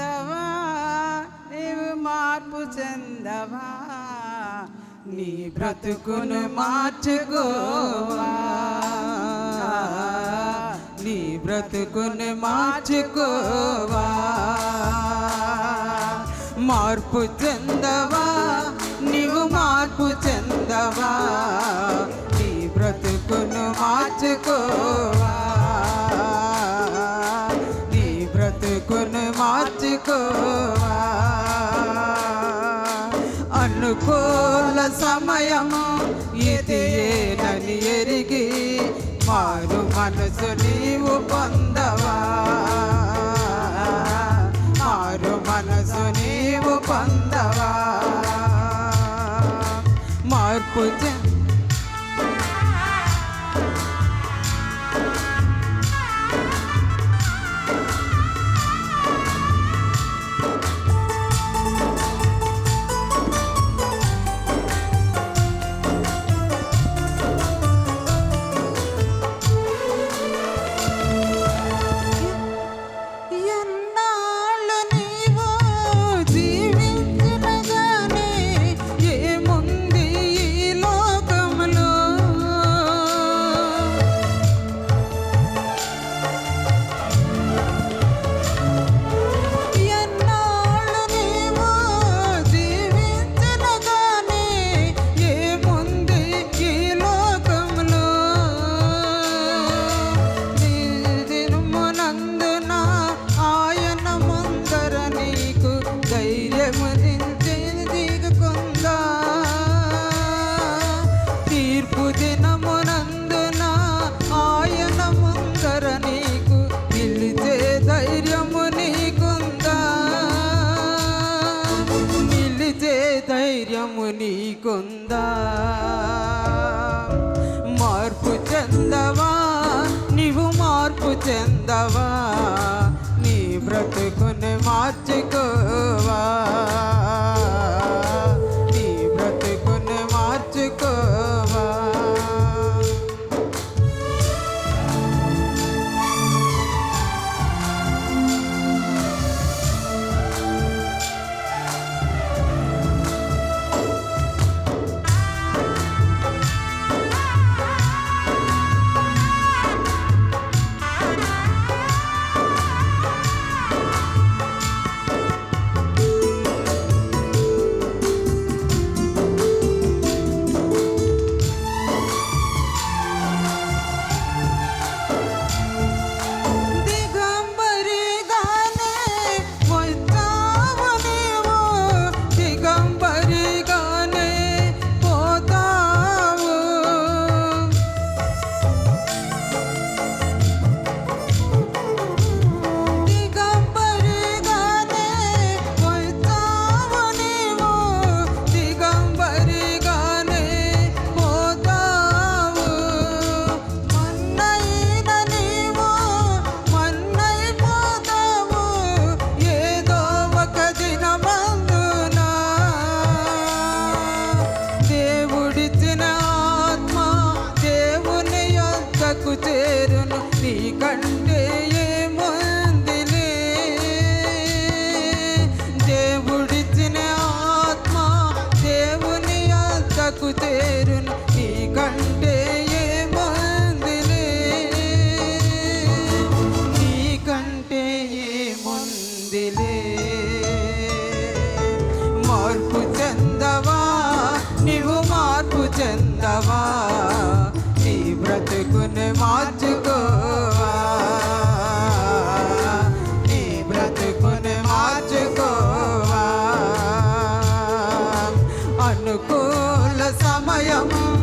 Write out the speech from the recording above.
చెందవా? నీవు మార్పు చెందవా? నీ బ్రతుకును మార్చుకోవా? నీ బ్రతుకును మార్చుకోవా? మార్పు చెందవా? నీవు మార్పు చెందవా? నీ బ్రతుకును మార్చుకోవా? అనుకూల సమయము? ఇది ఏనని ఎరిగి మారు మనసు నీవు పొందవా? ధైర్యము దిగుకుందా తీర్పు దినమునందున ఆయన ముందర నీకు నిలిచే ధైర్యము నీకుందా? నిలిచే ధైర్యము నీకుందా? మార్పు చెందవా? నీవు మార్పు చెందవా? నీ బ్రతుకుని మార్చుకోవా చేరును నీకంటే ఏముందిలే దేవుడిచ్చిన ఆత్మ దేవుని అంతకు చేరును నీకంటే ఏముందిలే నీకంటే ఏముందిలే మార్పు చెందవా? నీవు మార్పు చెందవా? thank you